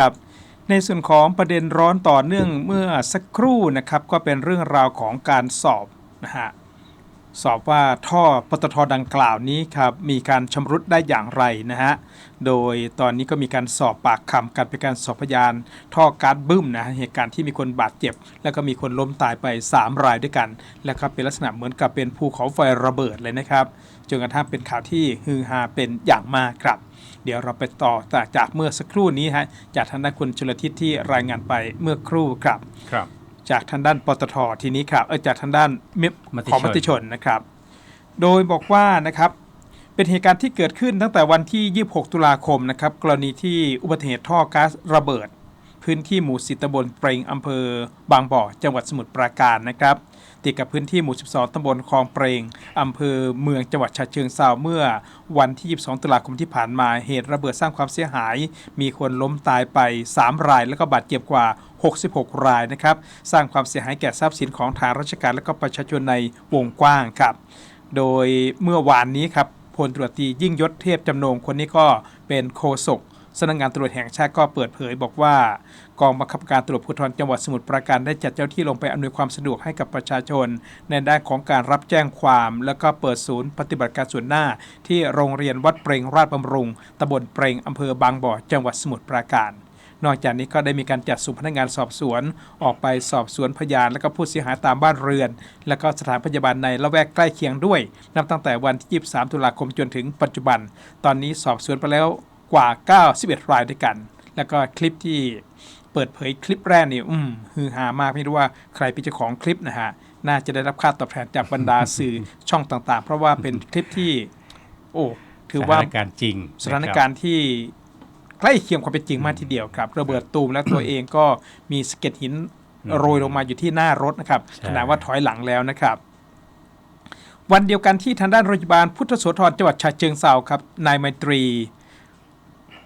ครับในส่วนของประเด็นร้อนต่อเนื่องเมื่อสักครู่นะครับ ก็เป็นเรื่องราวของการสอบนะฮะ สอบว่าท่อปตทดังกล่าวนี้ครับมีการชำรุดได้อย่างไรนะฮะ โดยตอนนี้ก็มีการสอบปากคำกันเป็นการสอบพยาน ท่อการบึ้มนะฮะเหตุการณ์ที่มีคนบาดเจ็บ แล้วก็มีคนล้มตายไป 3 รายด้วยกัน และครับเป็นลักษณะเหมือนกับเป็นภูเขาไฟระเบิดเลยนะครับจนกระทั่งเป็นข่าวที่ฮือฮาเป็นอย่างมากครับ เดี๋ยวเราไปต่อจากจากเมื่อสักครู่นี้ฮะจากทางด้านคุณชลทิศที่รายงานไปเมื่อครู่ครับครับ จากทางด้านปตททีนี้ครับเออจากทางด้านมิตรมติชนของมติชนนะครับ โดยบอกว่านะครับเป็นเหตุการณ์ที่เกิดขึ้นตั้งแต่วันที่ 26 ตุลาคมนะครับกรณีที่อุบัติเหตุท่อก๊าซระเบิด พื้นที่หมู่สิตำบลเปรงอำเภอบางบ่อ จังหวัดสมุทรปราการนะครับ ติดกับพื้นที่หมู่ 12 ตำบลคลองเปรงอำเภอเมืองจังหวัดฉะเชิงเทราเมื่อวันที่ 22 ตุลาคมที่ผ่านมา เหตุระเบิดสร้างความเสียหาย มีคนล้มตายไป 3 ราย แล้วก็บาดเจ็บกว่า 66 รายนะครับ สร้างความเสียหายแก่ทรัพย์สินของทางราชการและก็ประชาชนในวงกว้างครับ โดยเมื่อวานนี้ครับพลตรวจตียิ่งยศเทพจำนงคนนี้ก็เป็นโฆษก สำนักงานตรวจแห่งชาติก็เปิดเผยบอกว่า กองบังคับการตรวจภูธรจังหวัดสมุทรปราการได้จัดเจ้าที่ลงไปอำนวยความสะดวกให้กับประชาชน ในด้านของการรับแจ้งความ แล้วก็เปิดศูนย์ปฏิบัติการส่วนหน้า ที่โรงเรียนวัดเปรงราชบำรุงตำบลเปรงอำเภอบางบ่อจังหวัดสมุทรปราการนอกจากนี้ก็ได้มีการจัดสุ่มพนักงานสอบสวน ออกไปสอบสวนพยาน และก็ผู้เสียหายตามบ้านเรือน และก็สถานพยาบาลในละแวกใกล้เคียงด้วย นับตั้งแต่วันที่ 23 ตุลาคมจนถึงปัจจุบัน ตอนนี้สอบสวนไปแล้ว กว่า 91 รายด้วยกัน แล้วก็คลิปที่เปิดเผยคลิปแรกนี่อืมฮือฮามากไม่รู้ว่าใครเป็นเจ้าของคลิปนะฮะ น่าจะได้รับค่าตอบแทนจากบรรดาสื่อช่องต่างๆ เพราะว่าเป็นคลิปที่ โอ้ถือว่าสถานการณ์จริงสถานการณ์ที่ใกล้เคียงความเป็นจริงมากทีเดียวครับระเบิดตูมและตัวเองก็มีสะเก็ดหินโรยลงมาอยู่ที่หน้ารถนะครับใช่ขณะว่าถอยหลังแล้วนะครับ วันเดียวกันที่ทางด้านโรงพยาบาลพุทธโสธรจังหวัดฉะเชิงเทราครับนายไมตรี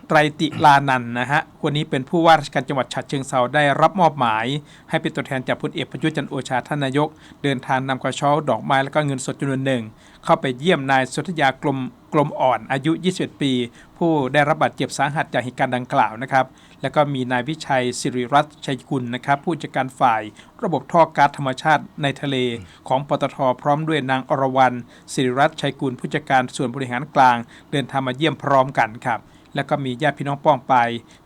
ไตรติลานันนะฮะคนนี้เป็นผู้ว่าราชการจังหวัดฉะเชิงเทราได้รับมอบหมาย ให้เป็นตัวแทนจากพลเอกประยุทธ์จันโอชาท่านนายก เดินทางนำกระเช้าดอกไม้และก็เงินสดจำนวนหนึ่ง เข้าไปเยี่ยมนายสุทธยากลมกลมอ่อนอายุ 21 ปี ผู้ได้รับบาดเจ็บสาหัสจากเหตุการณ์ดังกล่าวนะครับแล้วก็มีนายวิชัยสิริรัตน์ชัยกุลนะครับผู้จัดการฝ่าย ระบบท่อก๊าซธรรมชาติในทะเลของปตทพร้อมด้วยนางอรวรรณสิริรัตน์ชัยกุลผู้จัดการส่วนบริหารกลาง เดินทางมาเยี่ยมพร้อมกันครับ แล้วก็มีญาติพี่น้องป้องไป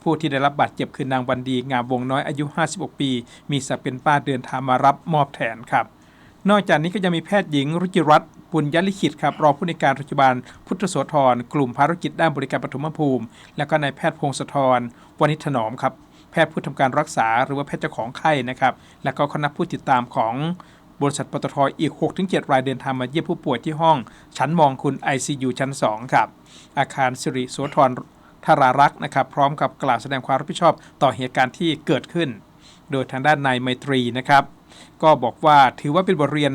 ผู้ที่ได้รับบาดเจ็บคือนางวันดีงามวงน้อยอายุ 56 ปี มีศักดิ์เป็นป้าเดินทางมารับมอบแทนครับ นอกจากนี้ก็ยังมีแพทย์หญิงรุจิรัตน์ปุญญลิขิตครับ รองผู้ในการโรงพยาบาลพุทธโสธร กลุ่มภารกิจด้านบริการปฐมภูมิ แล้วก็นายแพทย์พงศธรวณิถนอมครับ แพทย์ผู้ทำการรักษาหรือว่าแพทย์เจ้าของไข้นะครับ แล้วก็คณะผู้ติดตามของบริษัทปตทอีก 6-7 รายเดินทางมาเยี่ยมผู้ป่วยที่ห้อง ชั้นมองคุณ ICU ชั้น 2 ครับ อาคารสิริโสธร ธารารักษ์นะครับ พร้อมกับกล่าวแสดงความรับผิดชอบต่อเหตุการณ์ที่เกิดขึ้น โดยทางด้านนายไมตรีนะครับ ก็บอกว่าถือว่าเป็นบทเรียน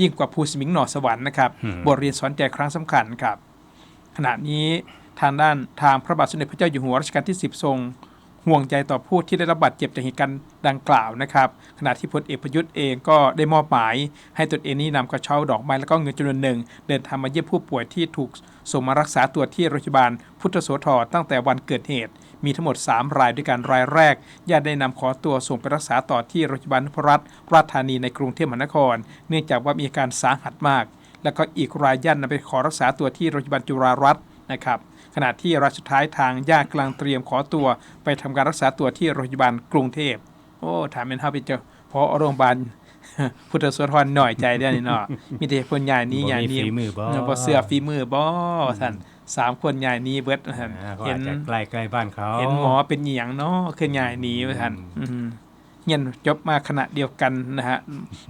ยิ่งกว่าภูสมิงหน่อสวรรค์นะครับอืมบทเรียนสอนใจครั้งสำคัญครับ ขณะนี้ทางด้านทางพระบาทสมเด็จพระเจ้าอยู่หัวรัชกาลที่ 10 ทรง ห่วงใจต่อผู้ที่ได้รับบาดเจ็บจากเหตุการณ์ดังกล่าวนะครับ ขณะที่พลเอกประยุทธ์เองก็ได้มอบหมาย ให้ตนเองนี้นำกระเช้าดอกไม้และก็เงินจำนวนหนึ่ง เดินทางมาเยี่ยมผู้ป่วยที่ถูก ส่งมารักษาตัวที่โรงพยาบาลพุทธโสธรตั้งแต่วันเกิดเหตุ มีทั้งหมด 3 รายด้วยกันรายแรกญาติได้นำขอตัวส่งไปรักษาต่อที่โรงพยาบาลนพรัตน์ราชธานีในกรุงเทพมหานคร เนื่องจากว่ามีอาการสาหัสมาก แล้วก็อีกรายญาตินำไปขอรักษาตัวที่โรงพยาบาลจุฬารัตน์นะครับขณะที่รายสุดท้ายทางญาติกำลังเตรียมขอตัว ไปทำการรักษาตัวที่โรงพยาบาลกรุงเทพโอ้ถามเป็นเฮาไปเจอพอโรงพยาบาล พุทธโสธรหน่อยใจได้อนี่เนาะมีแต่คนใหญ่นี้ใหญ่บ่มีนี้ฝีมือบ่เบ่เสื้อฝีมือบ่ท่านสามคนใหญ่นี้เบิดท่านอ่าเขาเห็อาจนจะใกล้ใกล้บ้านเขา เห็นหมอเป็นอหย่างเนาะคือใหญ่หนีว่าท่านอืมอืมเงียนจบมาขณะเดียวกันนะฮะ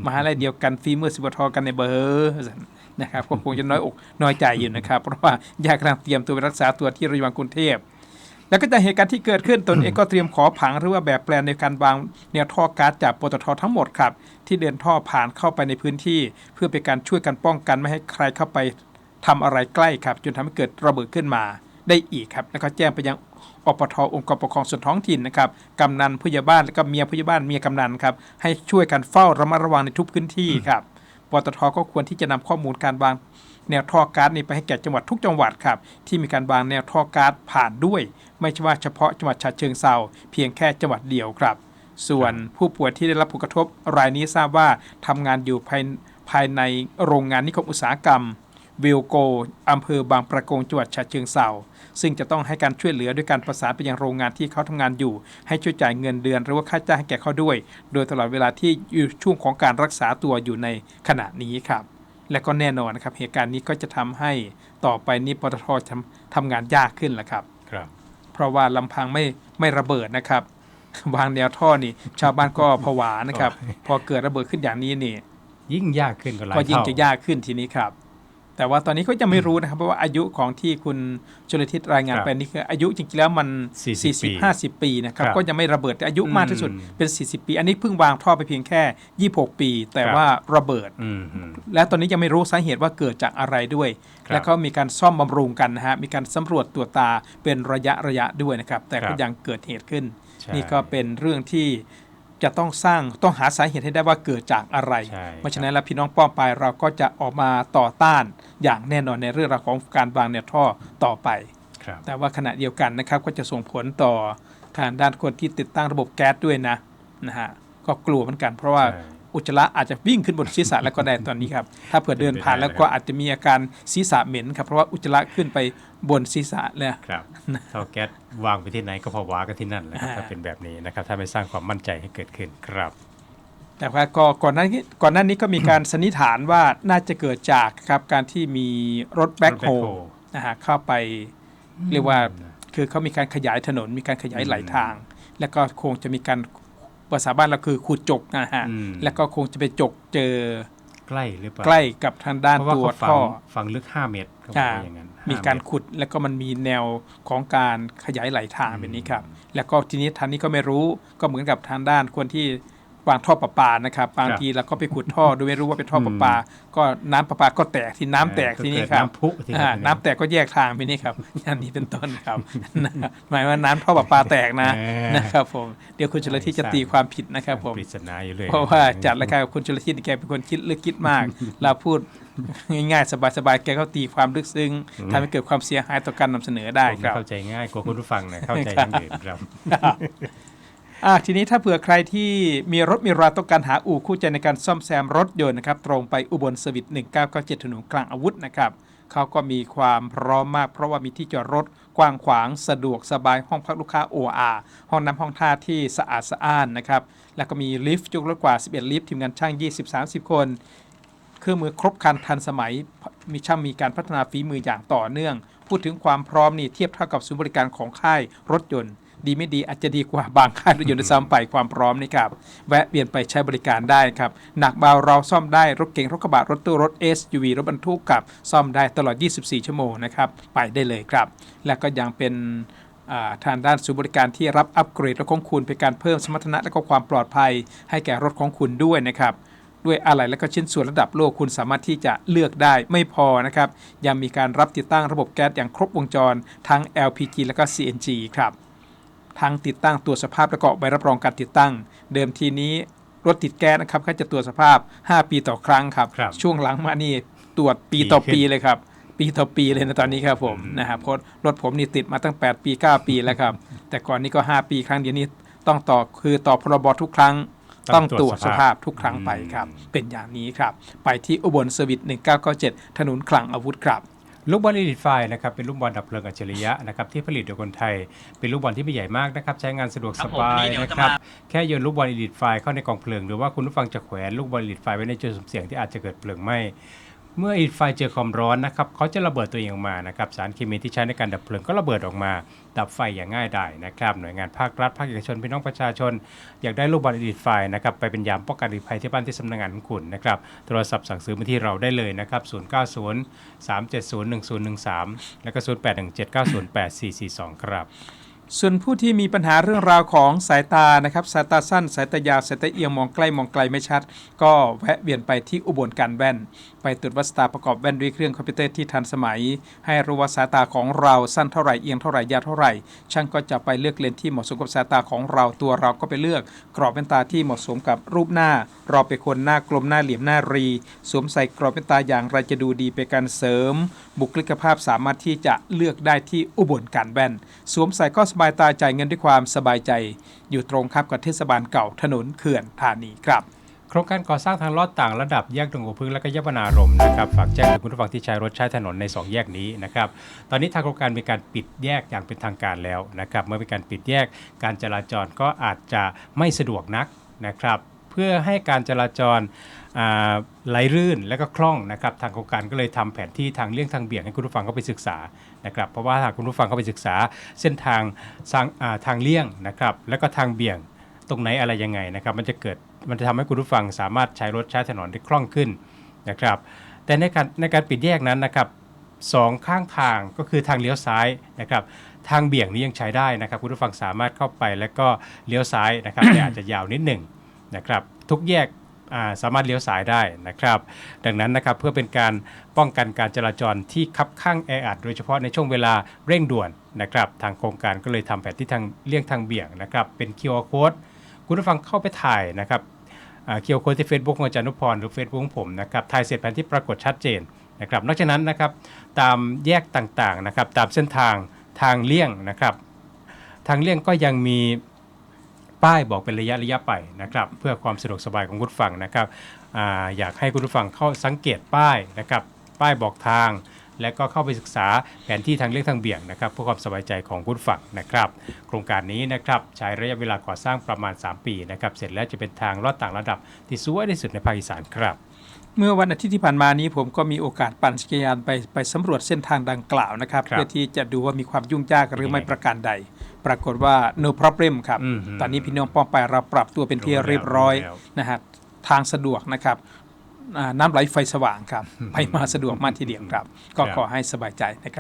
มหาลัยเดียวกันฝีมือสิบทอกันในเบอร์ว่าซั่นนะครับก็คงจะน้อยอกน้อยใจอยู่นะครับ เพราะว่าญาติกำลังเตรียมตัวไปรักษาตัวที่โรงพยาบาลกรุงเทพ แล้วก็จากเหตุการณ์ที่เกิดขึ้นตนเองก็เตรียมขอผังหรือว่าแบบแปลนในการวางแนวท่อก๊าซจากปตททั้งหมดครับ ที่เดินท่อผ่านเข้าไปในพื้นที่ เพื่อเป็นการช่วยกันป้องกันไม่ให้ใครเข้าไปทำอะไรใกล้ครับ จนทำให้เกิดระเบิดขึ้นมาได้อีกครับ แล้วก็แจ้งไปยังอปทองค์กรปกครองส่วนท้องถิ่นนะครับกำนันผู้ใหญ่บ้านและก็เมียผู้ใหญ่บ้านเมียกำนันครับให้ช่วยกันเฝ้าระมัดระวังในทุกพื้นที่ครับปตทก็ควรที่จะนำข้อมูลการวาง แนวท่อก๊าซนี้ไปให้แก่จังหวัดทุกจังหวัดครับที่มีการวางแนวท่อก๊าซผ่านด้วย ไม่ใช่ว่าเฉพาะจังหวัดฉะเชิงเซาเพียงแค่จังหวัดเดียวครับ ส่วนผู้ป่วยที่ได้รับผลกระทบรายนี้ทราบว่าทำงานอยู่ภายภายในโรงงานนิคมอุตสาหกรรมวิลโกอำเภอบางประกงจังหวัดฉะเชิงเซาซึ่งจะต้องให้การช่วยเหลือด้วยการประสานไปยังโรงงานที่เขาทำงานอยู่ ให้ช่วยจ่ายเงินเดือนหรือว่าค่าจ้างให้แก่เขาด้วย โดยตลอดเวลาที่อยู่ช่วงของการรักษาตัวอยู่ในขณะนี้ครับ และก็แน่นอนนะครับเหตุการณ์นี้ก็จะทำให้ต่อไปนี้ปตททำทำงานยากขึ้นแหละครับครับ เพราะว่าลำพังไม่ไม่ระเบิดนะครับ วางแนวท่อนี่ ชาวบ้านก็ผวานะครับ พอเกิดระเบิดขึ้นอย่างนี้นี่ยิ่งยากขึ้นกว่าหลายก็ยิ่งเท่าจะยากขึ้นทีนี้ครับ แต่ว่าตอนนี้ก็ยังไม่รู้นะครับเพราะว่าอายุของที่คุณชลทิศรายงานครับไปนี่คืออายุจริงๆแล้วมัน 40ปี40 50 ปีนะครับครับก็ยังไม่ระเบิดแต่อายุมากที่สุดอืมเป็น 40 ปี อันนี้เพิ่งวางท่อไปเพียงแค่ 26 ปี แต่ครับว่าระเบิดอืมอืมและตอนนี้ยังไม่รู้สาเหตุว่าเกิดจากอะไรด้วยครับแล้วก็มีการซ่อมบำรุงกันนะฮะมีการสำรวจตัวตาเป็นระยะระยะด้วยนะครับแต่ครัก็บยังเกิดเหตุขึ้นใช่นี่ก็เป็นเรื่องที่ จะต้องสร้างต้องหาสาเหตุให้ได้ว่าเกิดจากอะไรใช่เพราะฉะนั้นแล้วพี่น้องป้องไปเราก็จะออกมาต่อต้านอย่างแน่นอนในเรื่องราวของการวางแนวท่อต่อไปครับแต่ว่าขณะเดียวกันนะครับก็จะส่งผลต่อทางด้านคนที่ติดตั้งระบบแก๊สด้วยนะนะฮะก็กลัวเหมือนกันเพราะว่าใช่ อุจจาระอาจจะวิ่งขึ้นบนศีรษะแล้วก็ได้ตอนนี้ครับ ถ้าเผื่อเดินผ่านแล้วก็อาจจะมีอาการศีรษะเหม็นครับ เพราะว่าอุจจาระขึ้นไปบนศีรษะเลยครับเท่าแก๊สวางไปที่ไหนก็พอวากันที่นั่นแหละครับอ่าถ้าเป็นแบบนี้นะครับ ถ้าไม่สร้างความมั่นใจให้เกิดขึ้นครับแต่ว่าก็ก่อนหน้านี้ก่อนหน้านี้ก็มีการสันนิษฐานว่าน่าจะเกิดจากครับการที่มีรถแบ็คโฮรถ backhoe นะฮะเข้าไปเรียกว่าคือเขามีการขยายถนนมีการขยายไหลทาง แล้วก็คงจะมีการ ภาษาบ้านเราคือขุดจกนะฮะ อืม แล้วก็คงจะไปจกเจอใกล้หรือเปล่าใกล้กับทางด้านเพราะว่าตัวเขาฝังท่อ ฝังลึก 5 เมตรเขาบอกอ่าว่าอย่างนั้นมีห้การเต ขุดแล้วก็มันมีแนวของการขยายไหลทางอืมแบบนี้ครับ แล้วก็ทีนี้ทางนี้ก็ไม่รู้ก็เหมือนกับทางด้านคนที่ วางท่อประปานะครับบางทีเราก็ไปขุดท่อโดยไม่รู้ว่าเป็นท่อประปา ก็น้ำประปาก็แตกที่น้ำแตกเออทีนี้เกิดครับน้ำพุที่อ่านั่นน้ำแตกก็แยกทางไปนี่ครับอย่างนี้เป็นต้นครับนะครับหมายว่าน้ำท่อประปาแตกนะเออนะครับผมเดี๋ยวคุณชลทิศจะตีความผิดนะครับผมปริศนาอยู่เลยเพราะว่าจัดรายการกับคุณชลทิศแกเป็นคนคิดลึกคิดมาก เราพูดง่ายๆ สบายๆ แกก็ตีความลึกซึ้งทำให้เกิดความเสียหายต่อการนำเสนอได้ผมครับเข้าใจง่ายกว่าคุณผู้ฟังนะเข้าใจอย่างอื่นครับ อะทีนี้ถ้าเผื่อใครที่มีรถมีราต้องการหาอู่คู่ใจในการซ่อมแซมรถยนต์นะครับตรงไปอุบลสวิต1997ถนนกลางอาวุธนะครับเขาก็มีความพร้อมมาก เพราะว่ามีที่จอดรถกว้างขวางสะดวกสบายห้องพักลูกค้า OR ห้องน้ำห้องท่าที่สะอาดสะอ้านนะครับแล้วก็มีลิฟต์จุกรถกว่า 11 ลิฟต์ทีมงานช่าง 20-30 คน เครื่องมือครบครันทันสมัยมีช่างมีการพัฒนาฝีมืออย่างต่อเนื่อง พูดถึงความพร้อมนี่เทียบเท่ากับศูนย์บริการของค่ายรถยนต์ ดีไม่ดีอาจจะดีกว่าบางค่ายรถยนต์ด้วยซ้ำไปความพร้อมนี่ครับแวะเวียนไปใช้บริการได้ครับหนักเบาเราซ่อมได้รถเก๋งรถกระบะรถตู้รถ SUV รถบรรทุกกับซ่อมได้ตลอด 24 ชั่วโมงนะครับไปได้เลยครับ และก็ยังเป็นอ่าทางด้านศูนย์บริการที่รับอัปเกรดรถของคุณเป็นการเพิ่มสมรรถนะและก็ความปลอดภัย ให้แก่รถของคุณด้วยนะครับด้วยอะไหล่และก็ชิ้นส่วนระดับโลกคุณสามารถที่จะเลือกได้ไม่พอนะครับยังมีการรับติดตั้งระบบแก๊สอย่างครบวงจรทั้ง LPG และก็ CNG ครับ ทั้งติดตั้งตรวจสภาพและก็ใบรับรองการติดตั้ง เดิมทีนี้รถติดแก๊สนะครับก็จะตรวจสภาพ 5 ปีต่อครั้งครับ ครับช่วงหลังมานี่ตรวจปีต่อดีขึ้นปีเลยครับ ปีต่อปีเลยนะตอนนี้ครับผมอืม นะครับเพราะรถผมนี่ติดมาตั้ง 8 ปี 9 ปีแล้วครับ แต่ก่อนนี้ก็ 5 ปีครั้งเดียวนี้ต้องต่อคือต่อพรบทุกครั้ง ต้องตรวจสภาพทุกครั้งไปครับ เป็นอย่างนี้ครับ ไปที่อุบลเซอร์วิส1997 ถนนคลังอาวุธครับ ลูกบอลอีลิทไฟนะครับเป็นลูกบอลดับเพลิงอัจฉริยะนะครับที่ผลิตโดยคนไทย เป็นลูกบอลที่ไม่ใหญ่มากนะครับใช้งานสะดวกครัสบผมบายนี่เดี๋ยวนะจะครับมาแค่โยนลูกบอลอีลิทไฟเข้าในกองเพลิง หรือว่าคุณผู้ฟังจะแขวนลูกบอลอีลิทไฟไว้ในจุดสุ่มเสี่ยงที่อาจจะเกิดเพลิงไหม้ เมื่ออีลิทไฟเจอความร้อนนะครับเขาจะระเบิดตัวเองออกมานะครับสารเคมีที่ใช้ในการดับเพลิงก็ระเบิดออกมา ดับไฟอย่างง่ายไดายนะครับหน่วยงานภาครัฐภาคเอกชนพี่น้องประชาชน อยากได้ลูกบอลอีลิทไฟนะครับไปเป็นยามป้องกันอัคคีภัยที่บ้านที่สำนักงานของคุณนะครับโทรศัพท์สั่งซื้อมาที่เราได้เลยนะครับ 090 370 1013 แล้วก็ 0817908442 ครับส่วนผู้ที่มีปัญหาเรื่องราวของสายตานะครับสายตาสั้น สายตายาวสายตาเอียงมองใกล้มองไกลไม่ชัด ก็แวะเวียนไปที่อุบลการแว่น ตรวจวัดสายตาประกอบแว่นด้วยเครื่องคอมพิวเตอร์ที่ทันสมัย ให้รู้ว่าสายตาของเราสั้นเท่าไหร่เอียงเท่าไหร่ยาวเท่าไหร่ ช่างก็จะไปเลือกเลนส์ที่เหมาะสมกับสายตาของเราตัวเราก็ไปเลือก กรอบแว่นตาที่เหมาะสมกับรูปหน้า เราเป็นคนหน้ากลมหน้าเหลี่ยมหน้ารี สวมใส่กรอบแว่นตาอย่างไรจะดูดีเป็นการเสริม บุคลิกภาพสามารถที่จะเลือกได้ที่อุบลการแว่น สวมใส่ก็สบายตาจ่ายเงินด้วยความสบายใจ อยู่ตรงข้ามกับเทศบาลเก่าถนนเขื่อนธานีครับ โครงการก่อสร้างทางลอดต่างระดับแยกดงหัวพึ่งและก็แยกวนารมนะครับฝากแจ้งถึงคุณผู้ฟังที่ใช้รถใช้ถนนใน 2 แยกนี้นะครับตอนนี้ทางโครงการมีการปิดแยกอย่างเป็นทางการแล้วนะครับเมื่อมีการปิดแยกการจราจรก็อาจจะไม่สะดวกนักนะครับเพื่อให้การจราจรไหลลื่นและก็คล่องนะครับทางโครงการก็เลยทำแผนที่ทางเลี่ยงทางเบี่ยงให้คุณผู้ฟังเข้าไปศึกษานะครับเพราะว่าหากคุณผู้ฟังเข้าไปศึกษาเส้นทางทางเลี่ยงนะครับแล้วก็ทางเบี่ยง ตรงไหนอะไรยังไงนะครับ มันจะเกิดมันจะทำให้คุณผู้ฟังสามารถใช้รถใช้ถนนได้คล่องขึ้นนะครับ แต่ในการในการปิดแยกนั้นนะครับสองข้างทางก็คือทางเลี้ยวซ้ายนะครับ ทางเบี่ยงนี้ยังใช้ได้นะครับ คุณผู้ฟังสามารถเข้าไปแล้วก็เลี้ยวซ้ายนะครับแต่อาจจะยาวนิดหนึ่งนะครับ ทุกแยกาสามารถเลี้ยวซ้ายได้นะครับ ดังนั้นนะครับเพื่อเป็นการป้องกันการจราจรที่คับข้างแออัดโดยเฉพาะในช่วงเวลาเร่งด่วนนะครับ ทางโครงการก็เลยทำแผนที่ทางเลี่ยงทางเบี่ยงนะครับ เป็น QR code คุณผู้ฟังเข้าไปถ่ายนะครับเคียวโค้ดที่ Facebook ของอาจารย์นุพรหรือ Facebook ของผมนะครับถ่ายเสร็จแผนที่ปรากฏชัดเจนนะครับนอกจากนั้นนะครับตามแยกต่างๆนะครับตามเส้นทางทางเลี่ยงนะครับ ทางเลี่ยงก็ยังมีป้ายบอกเป็นระยะระยะไปนะครับ เพื่อความสะดวกสบายของคุณผู้ฟังนะครับออยากให้คุณผู้ฟังเข้าสังเกตป้ายนะครับ ป้ายบอกทาง และก็เข้าไปศึกษาแผนที่ทางเลี่ยงทางเบี่ยงนะครับเพื่อความสบายใจของคุณผู้ฟังนะครับโครงการนี้นะครับใช้ระยะเวลาก่อสร้างประมาณ 3 ปีนะครับเสร็จแล้วจะเป็นทางลอดต่างระดับที่สวยที่สุดในภาคอีสานครับเมื่อวันอาทิตย์ที่ผ่านมานี้ผมก็มีโอกาสปั่นจักรยานไปไปสำรวจเส้นทางดังกล่าวนะครับครับเพื่อที่จะดูว่ามีความยุ่งยากหรือไม่เป็นยังไงประการใด ปรากฏว่า no problem ครับอืมตอนนี้พี่น้องป้องไปเราปรับตัวเป็นที่เรียบร้อยรู้แล้วนะฮะทางสะดวกนะครับอ่า น้ำไหลไฟสว่างครับไปมาสะดวกมากทีเดียวครับ ก็ครับขอให้สบายใจนะครับ